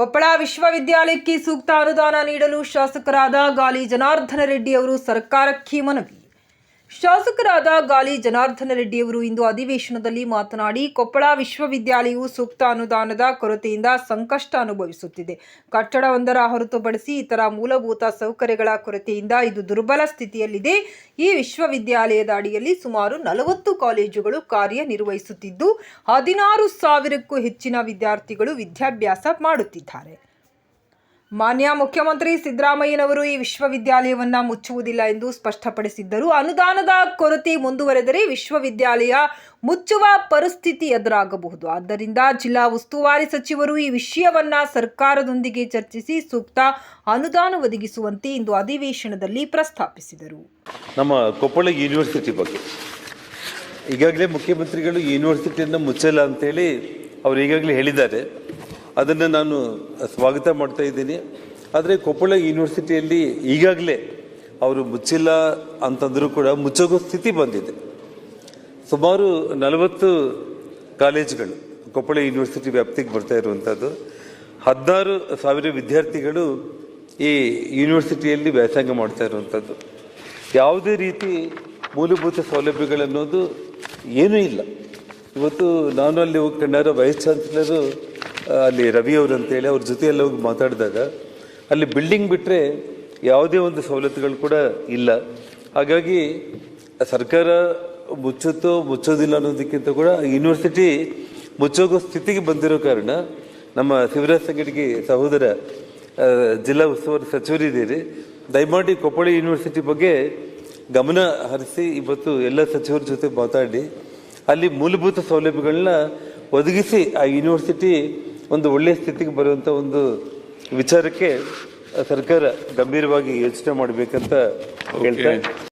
ಕೊಪ್ಪಳ ವಿಶ್ವವಿದ್ಯಾಲಯಕ್ಕೆ ಸೂಕ್ತ ಅನುದಾನ ನೀಡಲು ಶಾಸಕರಾದ ಗಾಲಿ ಜನಾರ್ದನ ರೆಡ್ಡಿ ಅವರು ಸರ್ಕಾರಕ್ಕೆ ಮನವಿ. ಶಾಸಕರಾದ ಗಾಲಿ ಜನಾರ್ದನ ರೆಡ್ಡಿಯವರು ಇಂದು ಅಧಿವೇಶನದಲ್ಲಿ ಮಾತನಾಡಿ, ಕೊಪ್ಪಳ ವಿಶ್ವವಿದ್ಯಾಲಯವು ಸೂಕ್ತ ಅನುದಾನದ ಕೊರತೆಯಿಂದ ಸಂಕಷ್ಟ ಅನುಭವಿಸುತ್ತಿದೆ. ಕಟ್ಟಡವೊಂದರ ಹೊರತುಪಡಿಸಿ ಇತರ ಮೂಲಭೂತ ಸೌಕರ್ಯಗಳ ಕೊರತೆಯಿಂದ ಇದು ದುರ್ಬಲ ಸ್ಥಿತಿಯಲ್ಲಿದೆ. ಈ ವಿಶ್ವವಿದ್ಯಾಲಯದ ಅಡಿಯಲ್ಲಿ ಸುಮಾರು ನಲವತ್ತು ಕಾಲೇಜುಗಳು ಕಾರ್ಯನಿರ್ವಹಿಸುತ್ತಿದ್ದು, ಹದಿನಾರು ಸಾವಿರಕ್ಕೂ ಹೆಚ್ಚಿನ ವಿದ್ಯಾರ್ಥಿಗಳು ವಿದ್ಯಾಭ್ಯಾಸ ಮಾಡುತ್ತಿದ್ದಾರೆ. ಮಾನ್ಯ ಮುಖ್ಯಮಂತ್ರಿ ಸಿದ್ದರಾಮಯ್ಯನವರು ಈ ವಿಶ್ವವಿದ್ಯಾಲಯವನ್ನ ಮುಚ್ಚುವುದಿಲ್ಲ ಎಂದು ಸ್ಪಷ್ಟಪಡಿಸಿದ್ದರು. ಅನುದಾನದ ಕೊರತೆ ಮುಂದುವರೆದರೆ ವಿಶ್ವವಿದ್ಯಾಲಯ ಮುಚ್ಚುವ ಪರಿಸ್ಥಿತಿ ಎದುರಾಗಬಹುದು. ಆದ್ದರಿಂದ ಜಿಲ್ಲಾ ಉಸ್ತುವಾರಿ ಸಚಿವರು ಈ ವಿಷಯವನ್ನ ಸರ್ಕಾರದೊಂದಿಗೆ ಚರ್ಚಿಸಿ ಸೂಕ್ತ ಅನುದಾನ ಒದಗಿಸುವಂತೆ ಇಂದು ಅಧಿವೇಶನದಲ್ಲಿ ಪ್ರಸ್ತಾಪಿಸಿದರು. ನಮ್ಮ ಕೊಪ್ಪಳ ಯೂನಿವರ್ಸಿಟಿ ಬಗ್ಗೆ. ಈಗಾಗಲೇ ಮುಖ್ಯಮಂತ್ರಿಗಳು ಯೂನಿವರ್ಸಿಟಿಯನ್ನು ಮುಚ್ಚಲ್ಲ ಅಂತೇಳಿ ಅವರು ಈಗಾಗಲೇ ಹೇಳಿದ್ದಾರೆ. ಅದನ್ನು ನಾನು ಸ್ವಾಗತ ಮಾಡ್ತಾ ಇದ್ದೀನಿ. ಆದರೆ ಕೊಪ್ಪಳ ಯೂನಿವರ್ಸಿಟಿಯಲ್ಲಿ ಈಗಾಗಲೇ ಅವರು ಮುಚ್ಚಿಲ್ಲ ಅಂತಂದರೂ ಕೂಡ ಮುಚ್ಚೋಗೋ ಸ್ಥಿತಿ ಬಂದಿದೆ. ಸುಮಾರು ನಲವತ್ತು ಕಾಲೇಜುಗಳು ಕೊಪ್ಪಳ ಯೂನಿವರ್ಸಿಟಿ ವ್ಯಾಪ್ತಿಗೆ ಬರ್ತಾ ಇರುವಂಥದ್ದು ಹದಿನಾರು ಸಾವಿರ ವಿದ್ಯಾರ್ಥಿಗಳು ಈ ಯೂನಿವರ್ಸಿಟಿಯಲ್ಲಿ ವ್ಯಾಸಂಗ ಮಾಡ್ತಾ ಇರುವಂಥದ್ದು ಯಾವುದೇ ರೀತಿ ಮೂಲಭೂತ ಸೌಲಭ್ಯಗಳನ್ನೋದು ಏನೂ ಇಲ್ಲ. ಇವತ್ತು ನಾನು ಅಲ್ಲಿ ಹೋಗಿ ಕಂಡಾರ ವೈಸ್ ಚಾನ್ಸಲರು ಅಲ್ಲಿ ರವಿ ಅವರು ಅಂತೇಳಿ ಅವ್ರ ಜೊತೆಯಲ್ಲಿ ಹೋಗಿ ಮಾತಾಡಿದಾಗ ಅಲ್ಲಿ ಬಿಲ್ಡಿಂಗ್ ಬಿಟ್ಟರೆ ಯಾವುದೇ ಒಂದು ಸವಲತ್ತುಗಳು ಕೂಡ ಇಲ್ಲ. ಹಾಗಾಗಿ ಸರ್ಕಾರ ಮುಚ್ಚುತ್ತೋ ಮುಚ್ಚೋದಿಲ್ಲ ಅನ್ನೋದಕ್ಕಿಂತ ಕೂಡ ಯೂನಿವರ್ಸಿಟಿ ಮುಚ್ಚೋಗೋ ಸ್ಥಿತಿಗೆ ಬಂದಿರೋ ಕಾರಣ ನಮ್ಮ ಶಿವರಾಜ್ ಸಂಗಡಿಗೆ ಸಹೋದರ ಜಿಲ್ಲಾ ಉಸ್ತುವಾರಿ ಸಚಿವರಿದ್ದೀರಿ. ದಯಮಾಡಿ ಕೊಪ್ಪಳ ಯೂನಿವರ್ಸಿಟಿ ಬಗ್ಗೆ ಗಮನ ಹರಿಸಿ ಇವತ್ತು ಎಲ್ಲ ಸಚಿವರ ಜೊತೆ ಮಾತಾಡಿ, ಅಲ್ಲಿ ಮೂಲಭೂತ ಸೌಲಭ್ಯಗಳನ್ನ ಒದಗಿಸಿ ಆ ಯೂನಿವರ್ಸಿಟಿ ಒಂದು ಒಳ್ಳೆಯ ಸ್ಥಿತಿಗೆ ಬರುವಂಥ ಒಂದು ವಿಚಾರಕ್ಕೆ ಸರ್ಕಾರ ಗಂಭೀರವಾಗಿ ಯೋಚನೆ ಮಾಡಬೇಕಂತ ಹೇಳ್ತಾ